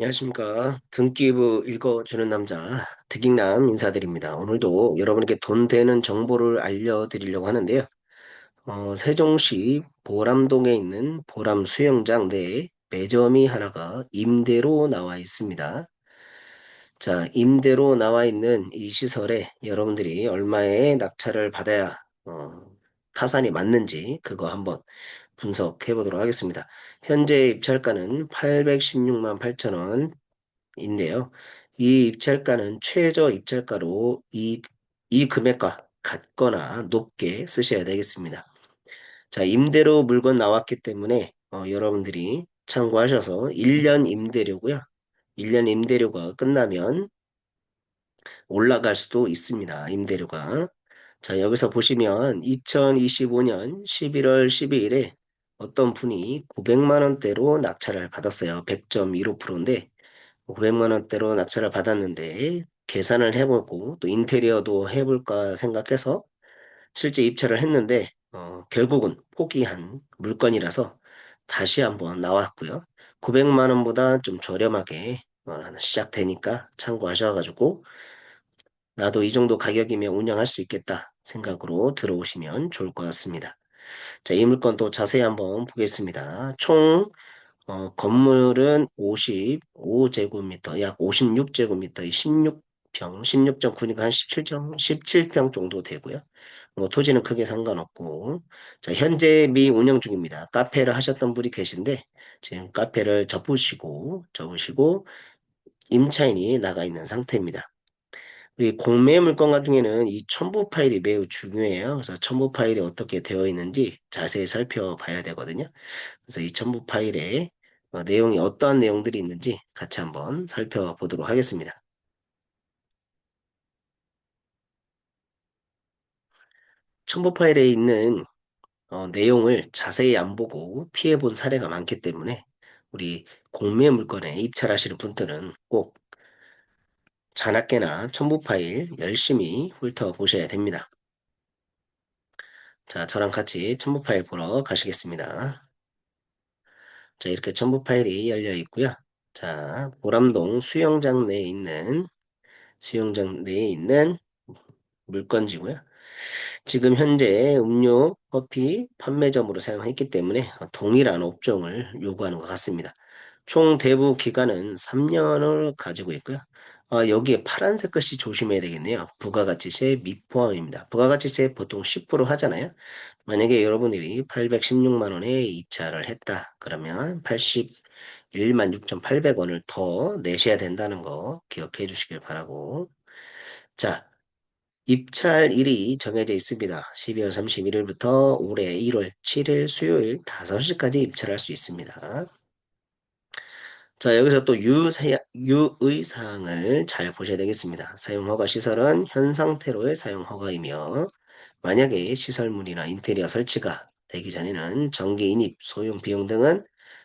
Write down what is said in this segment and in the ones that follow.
안녕하십니까. 등기부 읽어주는 남자, 득익남 인사드립니다. 오늘도 여러분에게 돈 되는 정보를 알려드리려고 하는데요. 어, 세종시 보람동에 있는 보람 수영장 내에 매점이 하나가 임대로 나와 있습니다. 자, 임대로 나와 있는 이 시설에 여러분들이 얼마의 낙찰을 받아야 어, 타산이 맞는지 그거 한번 분석해 보도록 하겠습니다. 현재 입찰가는 816만 8천 원 인데요. 이 입찰가는 최저 입찰가로 이, 이 금액과 같거나 높게 쓰셔야 되겠습니다. 자, 임대로 물건 나왔기 때문에 어, 여러분들이 참고하셔서 1년 임대료고요. 1년 임대료가 끝나면 올라갈 수도 있습니다. 임대료가. 자, 여기서 보시면 2025년 11월 12일에 어떤 분이 900만 원대로 낙찰을 받았어요. 100.15%인데 900만 원대로 낙찰을 받았는데 계산을 해보고 또 인테리어도 해볼까 생각해서 실제 입찰을 했는데 어, 결국은 포기한 물건이라서 다시 한번 나왔고요. 900만 원보다 좀 저렴하게 어, 시작되니까 참고하셔가지고 나도 이 정도 가격이면 운영할 수 있겠다 생각으로 들어오시면 좋을 것 같습니다. 자, 이 물건 또 자세히 한번 보겠습니다. 총 어, 건물은 55제곱미터, 약 56제곱미터, 16 평, 16.9니까 한 17평, 17평 정도 되고요. 뭐 토지는 크게 상관없고, 자, 현재 미 운영 중입니다. 카페를 하셨던 분이 계신데, 지금 카페를 접으시고, 접으시고, 임차인이 나가 있는 상태입니다. 우리 공매 물건 같은 경우에는 이 첨부 파일이 매우 중요해요. 그래서 첨부 파일이 어떻게 되어 있는지 자세히 살펴봐야 되거든요. 그래서 이 첨부 파일에 어, 내용이 어떠한 내용들이 있는지 같이 한번 살펴보도록 하겠습니다. 첨부 파일에 있는 어, 내용을 자세히 안 보고 피해 본 사례가 많기 때문에 우리 공매 물건에 입찰하시는 분들은 꼭 자나깨나 첨부 파일 열심히 훑어보셔야 됩니다. 자, 저랑 같이 첨부 파일 보러 가시겠습니다. 자, 이렇게 첨부 파일이 열려 있고요. 자, 보람동 수영장 내에 있는 수영장 내에 있는 물건지고요. 지금 현재 음료, 커피 판매점으로 사용했기 때문에 동일한 업종을 요구하는 것 같습니다. 총 대부 기간은 3년을 가지고 있고요. 어, 여기에 파란색 것이 조심해야 되겠네요. 부가가치세 미포함입니다. 부가가치세 보통 10% 하잖아요. 만약에 여러분들이 816만 원에 입찰을 했다. 그러면 81만 6,800원을 더 내셔야 된다는 거 기억해 주시길 바라고. 자, 입찰일이 정해져 있습니다. 12월 31일부터 올해 1월 7일 수요일 5시까지 입찰할 수 있습니다. 자, 여기서 또 유세, 유의 사항을 잘 보셔야 되겠습니다. 사용 허가 시설은 현 상태로의 사용 허가이며 만약에 시설물이나 인테리어 설치가 되기 전에는 전기 인입, 소용 비용 등은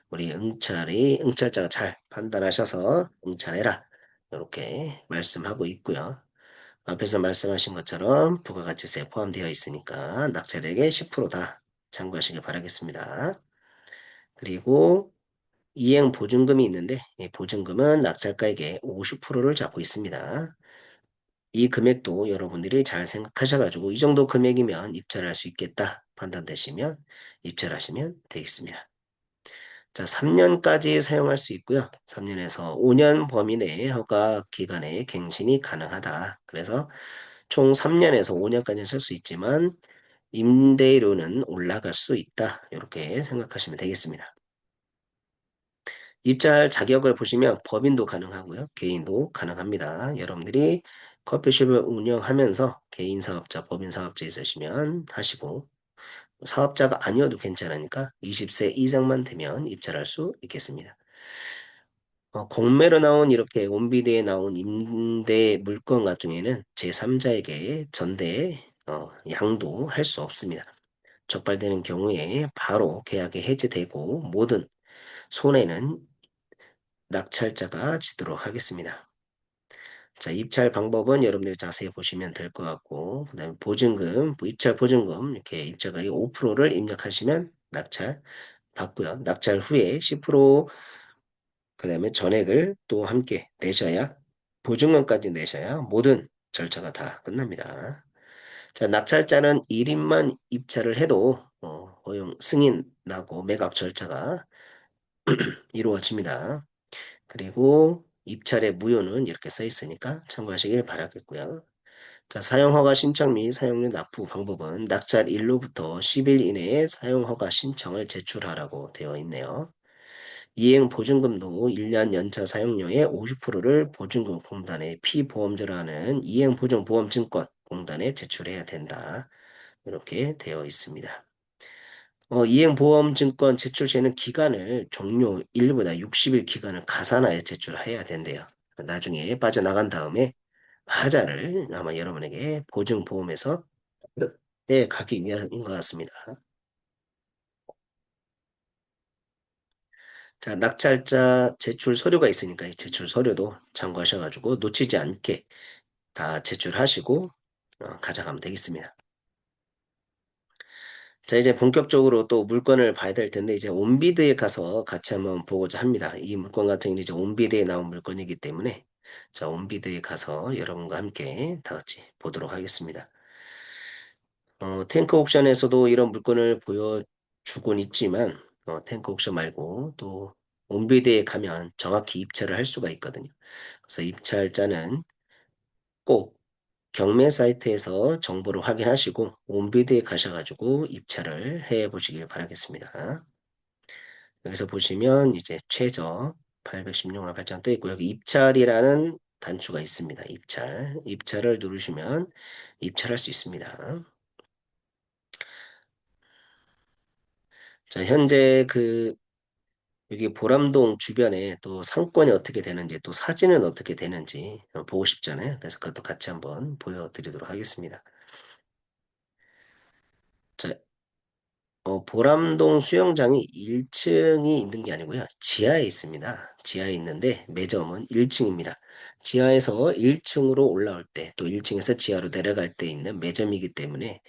우리 응찰이 응찰자가 잘 판단하셔서 응찰해라 이렇게 말씀하고 있고요. 앞에서 말씀하신 것처럼 부가가치세 포함되어 있으니까 낙찰액의 10%다 참고하시기 바라겠습니다. 그리고 이행 보증금이 있는데 이 보증금은 낙찰가액의 50%를 잡고 있습니다. 이 금액도 여러분들이 잘 생각하셔가지고 이 정도 금액이면 입찰할 수 있겠다 판단되시면 입찰하시면 되겠습니다. 자, 3년까지 사용할 수 있고요. 3년에서 5년 범위 내에 허가 기간에 갱신이 가능하다. 그래서 총 3년에서 5년까지 쓸수 있지만 임대료는 올라갈 수 있다. 이렇게 생각하시면 되겠습니다. 입찰 자격을 보시면 법인도 가능하고요. 개인도 가능합니다. 여러분들이 커피숍을 운영하면서 개인 사업자, 법인 사업자 있으시면 하시고 사업자가 아니어도 괜찮으니까 20세 이상만 되면 입찰할 수 있겠습니다. 어, 공매로 나온 이렇게 온비드에 나온 임대 물건 같은 경우에는 제3자에게 전대 어, 양도 할 수 없습니다. 적발되는 경우에 바로 계약이 해제되고 모든 손해는 낙찰자가 지도록 하겠습니다. 자, 입찰 방법은 여러분들이 자세히 보시면 될 것 같고, 그 다음에 보증금, 입찰 보증금, 이렇게 입찰가액 5%를 입력하시면 낙찰 받고요. 낙찰 후에 10%가 그 다음에 전액을 또 함께 내셔야 보증금까지 내셔야 모든 절차가 다 끝납니다. 자, 낙찰자는 1인만 입찰을 해도 어, 허용 승인 나고 매각 절차가 이루어집니다. 그리고 입찰의 무효는 이렇게 써 있으니까 참고하시길 바라겠고요. 자, 사용허가 신청 및 사용료 납부 방법은 낙찰 일로부터 10일 이내에 사용허가 신청을 제출하라고 되어 있네요. 이행 보증금도 1년 연차 사용료의 50%를 보증금 공단에 피보험자라는 이행 보증 보험 증권 공단에 제출해야 된다. 이렇게 되어 있습니다. 어, 이행보험증권 제출 시에는 기간을 종료 일보다 60일 기간을 가산하여 제출해야 된대요. 나중에 빠져나간 다음에 하자를 아마 여러분에게 보증보험에서 네, 가기 위함인 것 같습니다. 자, 낙찰자 제출 서류가 있으니까 이 제출 서류도 참고하셔가지고 놓치지 않게 다 제출하시고 어, 가져가면 되겠습니다. 자, 이제 본격적으로 또 물건을 봐야 될 텐데, 이제 온비드에 가서 같이 한번 보고자 합니다. 이 물건 같은 경우는 이제 온비드에 나온 물건이기 때문에, 자, 온비드에 가서 여러분과 함께 다 같이 보도록 하겠습니다. 어, 탱크 옥션에서도 이런 물건을 보여주곤 있지만, 어, 탱크 옥션 말고 또 온비드에 가면 정확히 입찰을 할 수가 있거든요. 그래서 입찰자는 꼭 경매 사이트에서 정보를 확인하시고 온비드에 가셔가지고 입찰을 해 보시길 바라겠습니다. 여기서 보시면 이제 최저 816만 8천 떠 있고 여기 입찰이라는 단추가 있습니다. 입찰. 입찰을 누르시면 입찰할 수 있습니다. 자, 현재 그 여기 보람동 주변에 또 상권이 어떻게 되는지 또 사진은 어떻게 되는지 보고 싶잖아요. 그래서 그것도 같이 한번 보여드리도록 하겠습니다. 자, 어, 보람동 수영장이 1층이 있는 게 아니고요. 지하에 있습니다. 지하에 있는데 매점은 1층입니다. 지하에서 1층으로 올라올 때 또 1층에서 지하로 내려갈 때 있는 매점이기 때문에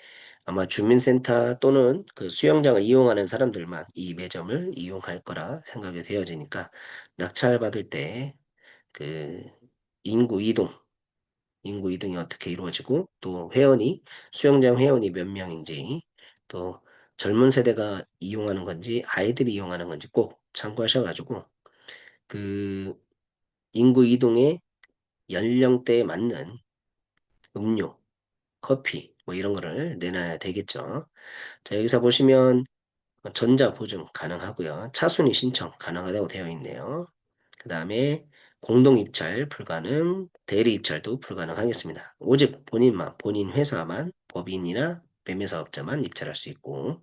아마 주민센터 또는 그 수영장을 이용하는 사람들만 이 매점을 이용할 거라 생각이 되어지니까 낙찰받을 때 그 인구 이동 인구 이동이 어떻게 이루어지고 또 회원이 수영장 회원이 몇 명인지 또 젊은 세대가 이용하는 건지 아이들이 이용하는 건지 꼭 참고하셔가지고 그 인구 이동의 연령대에 맞는 음료, 커피 뭐 이런 거를 내놔야 되겠죠. 자 여기서 보시면 전자 보증 가능하고요. 차순위 신청 가능하다고 되어 있네요. 그 다음에 공동 입찰 불가능, 대리 입찰도 불가능하겠습니다. 오직 본인만, 본인 회사만, 법인이나 매매사업자만 입찰할 수 있고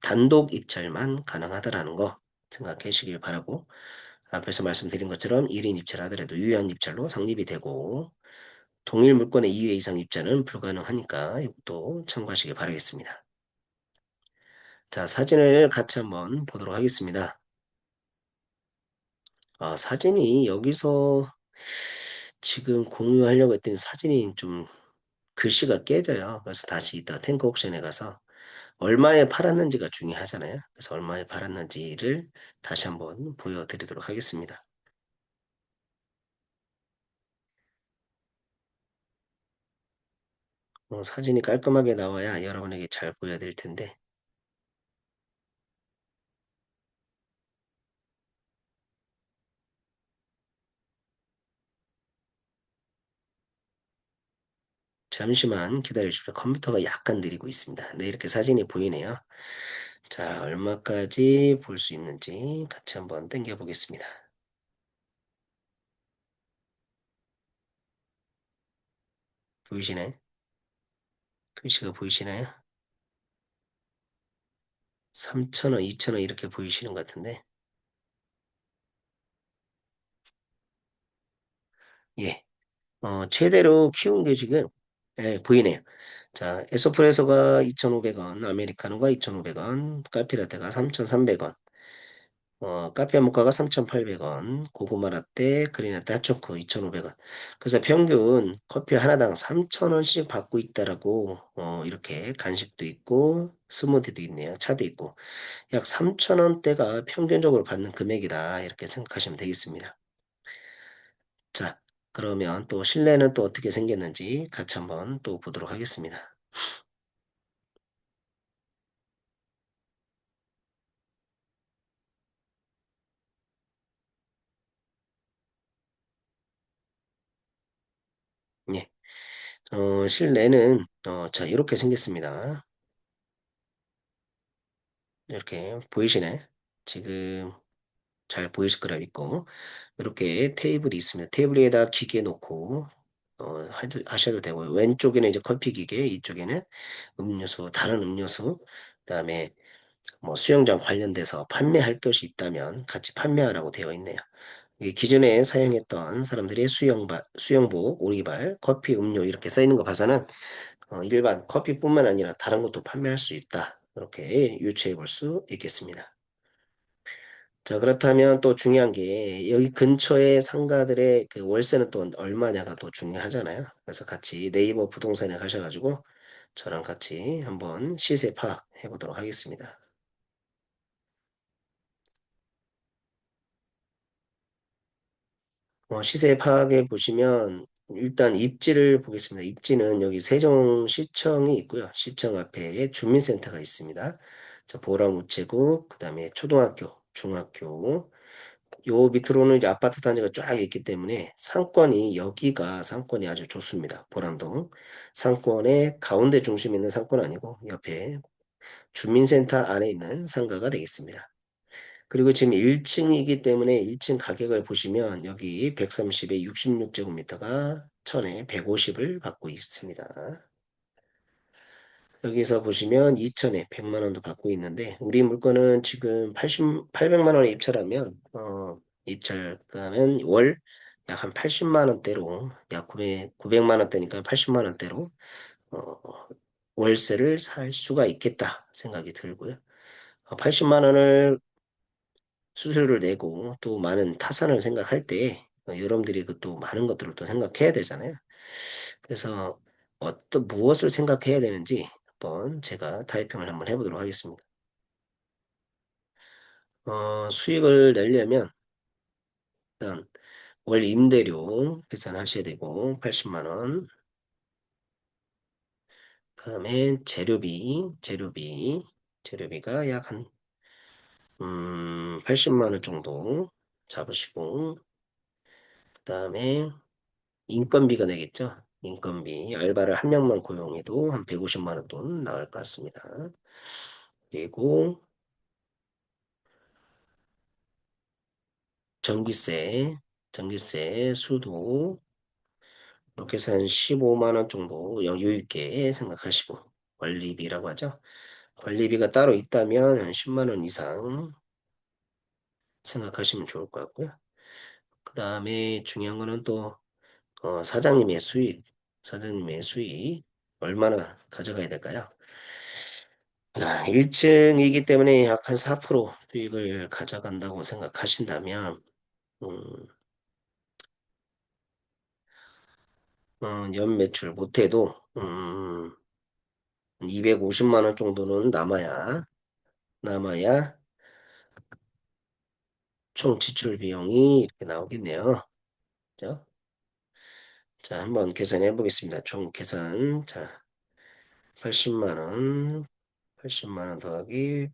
단독 입찰만 가능하다라는 거 생각하시길 바라고 앞에서 말씀드린 것처럼 1인 입찰하더라도 유효한 입찰로 성립이 되고 동일 물건의 2회 이상 입찰은 불가능하니까 이것도 참고하시기 바라겠습니다. 자, 사진을 같이 한번 보도록 하겠습니다. 아, 사진이 여기서 지금 공유하려고 했더니 사진이 좀 글씨가 깨져요. 그래서 다시 이따 탱크 옥션에 가서 얼마에 팔았는지가 중요하잖아요. 그래서 얼마에 팔았는지를 다시 한번 보여드리도록 하겠습니다. 어, 사진이 깔끔하게 나와야 여러분에게 잘 보여드릴 텐데 잠시만 기다려주십시오. 컴퓨터가 약간 느리고 있습니다. 네, 이렇게 사진이 보이네요. 자, 얼마까지 볼 수 있는지 같이 한번 당겨 보겠습니다. 보이시나요? 글씨가 보이시나요? 3,000원, 2,000원 이렇게 보이시는 것 같은데 예, 어, 최대로 키운 게 지금 예, 보이네요. 자, 에소프레소가 2,500원, 아메리카노가 2,500원, 카피라테가 3,300원, 어, 카페 모카가 3,800원, 고구마 라떼, 그린라떼 핫초코 2,500원. 그래서 평균 커피 하나당 3,000원씩 받고 있다라고 어, 이렇게 간식도 있고 스무디도 있네요. 차도 있고. 약 3,000원대가 평균적으로 받는 금액이다. 이렇게 생각하시면 되겠습니다. 자, 그러면 또 실내는 또 어떻게 생겼는지 같이 한번 또 보도록 하겠습니다. 예. 어, 실내는, 어, 자, 이렇게 생겼습니다. 이렇게 보이시네? 지금 잘 보이실 거라 믿고. 이렇게 테이블이 있습니다. 테이블 위에다 기계 놓고, 어, 하셔도 되고요. 왼쪽에는 이제 커피 기계, 이쪽에는 음료수, 다른 음료수, 그다음에 뭐 수영장 관련돼서 판매할 것이 있다면 같이 판매하라고 되어 있네요. 이 기존에 사용했던 사람들의 수영바, 수영복, 오리발, 커피, 음료 이렇게 써 있는 거 봐서는 어, 일반 커피뿐만 아니라 다른 것도 판매할 수 있다. 이렇게 유추해 볼 수 있겠습니다. 자, 그렇다면 또 중요한 게 여기 근처의 상가들의 그 월세는 또 얼마냐가 또 중요하잖아요. 그래서 같이 네이버 부동산에 가셔가지고 저랑 같이 한번 시세 파악해 보도록 하겠습니다. 어, 시세 파악해 보시면 일단 입지를 보겠습니다. 입지는 여기 세종시청이 있고요. 시청 앞에 주민센터가 있습니다. 자, 보람우체국, 그 다음에 초등학교, 중학교, 요 밑으로는 이제 아파트 단지가 쫙 있기 때문에 상권이 여기가 상권이 아주 좋습니다. 보람동. 상권의 가운데 중심에 있는 상권 아니고 옆에 주민센터 안에 있는 상가가 되겠습니다. 그리고 지금 1층이기 때문에 1층 가격을 보시면 여기 130에 66제곱미터가 1000에 150을 받고 있습니다. 여기서 보시면 2천에 100만 원도 받고 있는데 우리 물건은 지금 80, 800만 원에 입찰하면 어, 입찰가는 월 약 한 80만 원대로 약 900, 900만 원대니까 80만 원대로 어, 월세를 살 수가 있겠다 생각이 들고요. 80만 원을 수수료를 내고 또 많은 타산을 생각할 때 어, 여러분들이 그 또 많은 것들을 또 생각해야 되잖아요. 그래서 어떤 무엇을 생각해야 되는지 한번 제가 타이핑을 한번 해보도록 하겠습니다. 어, 수익을 내려면 일단 월 임대료 계산하셔야 되고 80만 원. 그다음에 재료비, 재료비, 재료비가 약 한 음, 80만 원 정도 잡으시고 그 다음에 인건비가 되겠죠. 인건비, 알바를 한 명만 고용해도 한 150만 원 돈 나올 것 같습니다. 그리고 전기세, 전기세, 수도 이렇게 해서 한 15만 원 정도 여유 있게 생각하시고 관리비라고 하죠. 관리비가 따로 있다면 한 10만 원 이상 생각하시면 좋을 것 같고요. 그 다음에 중요한 거는 또 어, 사장님의 수입, 사장님의 수입 얼마나 가져가야 될까요? 아, 1층이기 때문에 약 한 4% 수익을 가져간다고 생각하신다면 음, 어, 연 매출 못해도 음, 250만 원 정도는 남아야 남아야 총 지출 비용이 이렇게 나오겠네요. 그죠? 자, 한번 계산해 보겠습니다. 총 계산. 자, 80만 원, 80만 원 더하기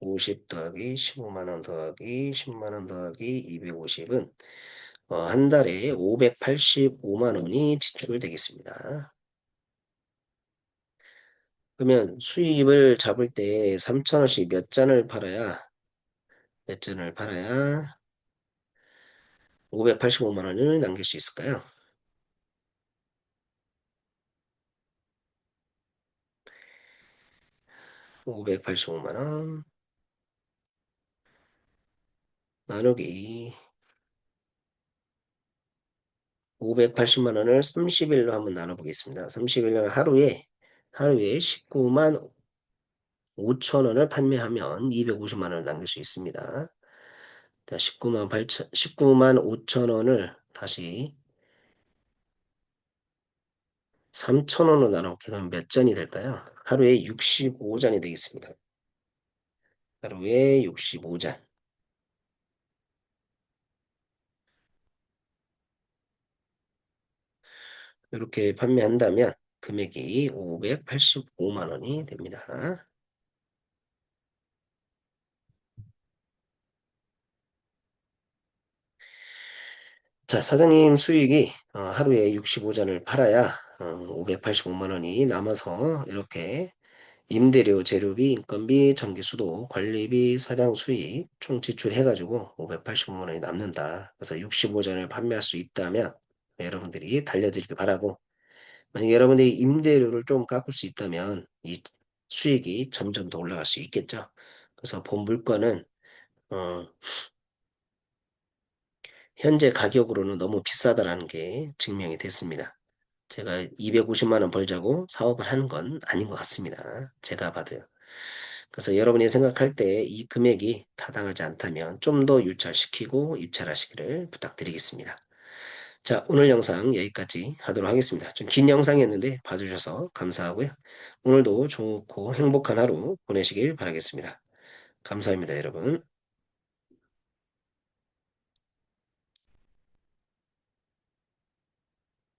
150 더하기 15만 원 더하기 10만 원 더하기 250은 어, 한 달에 585만 원이 지출되겠습니다. 그러면 수입을 잡을 때 3천원씩 몇 잔을 팔아야 몇 잔을 팔아야 585만 원을 남길 수 있을까요? 585만 원 나누기 580만 원을 30일로 한번 나눠보겠습니다. 30일은 하루에 하루에 19만 5천 원을 판매하면 250만 원을 남길 수 있습니다. 자, 19만 8천, 19만 5천 원을 다시 3,000원으로 나눠볼게요. 그럼 몇 잔이 될까요? 하루에 65잔이 되겠습니다. 하루에 65잔. 이렇게 판매한다면 금액이 585만 원이 됩니다. 자, 사장님 수익이 어, 하루에 65잔을 팔아야 585만 원이 남아서 이렇게 임대료, 재료비, 인건비, 전기수도, 관리비, 사장 수익 총 지출해가지고 585만 원이 남는다. 그래서 65잔을 판매할 수 있다면 여러분들이 달려드리길 바라고 만약 여러분들이 임대료를 좀 깎을 수 있다면 이 수익이 점점 더 올라갈 수 있겠죠. 그래서 본 물건은 어, 현재 가격으로는 너무 비싸다라는 게 증명이 됐습니다. 제가 250만 원 벌자고 사업을 하는 건 아닌 것 같습니다. 제가 봐도요. 그래서 여러분이 생각할 때 이 금액이 타당하지 않다면 좀 더 유찰시키고 입찰하시기를 부탁드리겠습니다. 자, 오늘 영상 여기까지 하도록 하겠습니다. 좀 긴 영상이었는데 봐주셔서 감사하고요. 오늘도 좋고 행복한 하루 보내시길 바라겠습니다. 감사합니다, 여러분.